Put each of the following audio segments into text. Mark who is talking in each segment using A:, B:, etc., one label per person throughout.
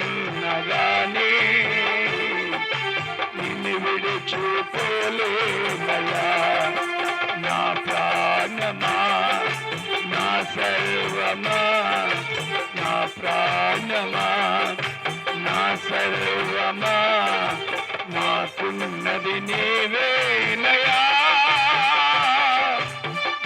A: అన్నగానే నిన్ను విడిచిపోలేదయా నా ప్రాణమా? నా సర్వమా? నా ప్రాణమా? నా సర్వమా? నాకున్నది నీవేనయా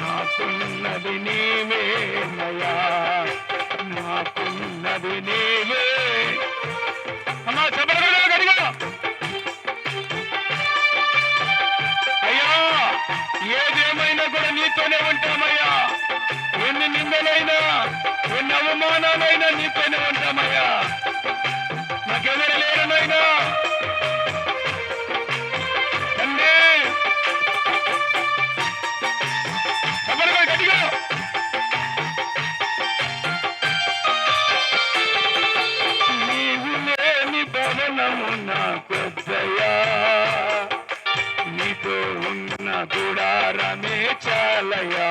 A: నాకున్నది నీవేనయా నాకున్నది నీవే నానానైనా నీపైన ఉంటామయ్యా నాకెవరు లేరు నాయనా నీతో ఉన్న గుడారమే చాలయా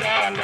A: Yeah.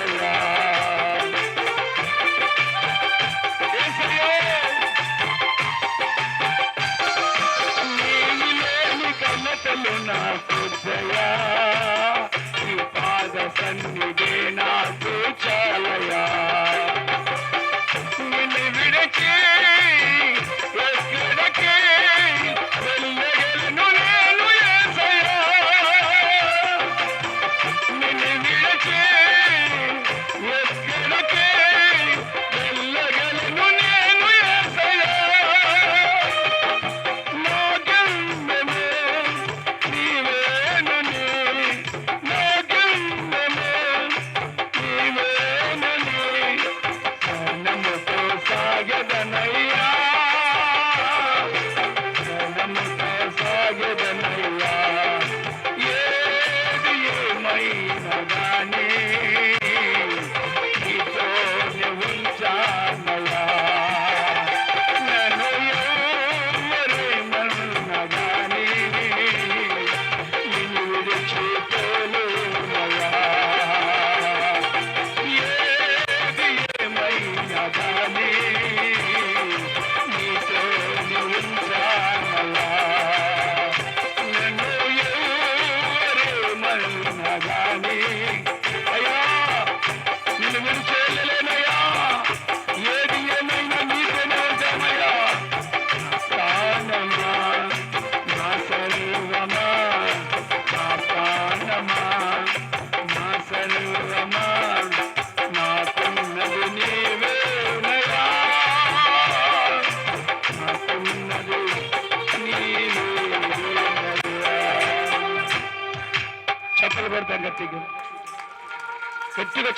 A: గట్టిగా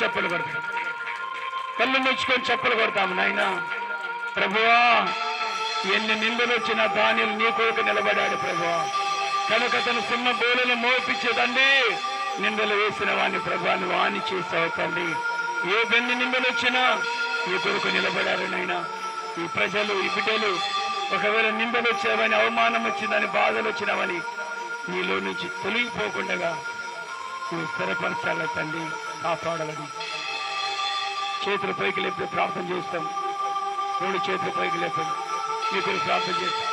A: చెప్పలు కొడతాం. కళ్ళు ముచ్చుకొని చెప్పలు కొడతాము నాయన. ప్రభువా ఎన్ని నిందలు వచ్చిన దానిలు నీ కొరకు నిలబడాడు ప్రభువా. కనుక అతను సున్న బోలను మోపించేదండి నిందలు వేసిన వాడిని ప్రభాని వాణి చేసావు తండ్రి ఏ బెన్ని నిందలు వచ్చినా నీ కొరకు నిలబడారు నాయన. ఈ ప్రజలు ఈ బిడ్డలు ఒకవేళ నిందలు వచ్చావని అవమానం వచ్చిందని బాధలు వచ్చినావని నీలో నుంచి తొలగిపోకుండా మాకు స్థిరపరచాల తండ్రి కాపాడాలని. చేతుల పైకి లేపి ప్రార్థన చేస్తాం. రెండు చేతుల పైకి లేపండి. మీ ప్రార్థన చేస్తాం.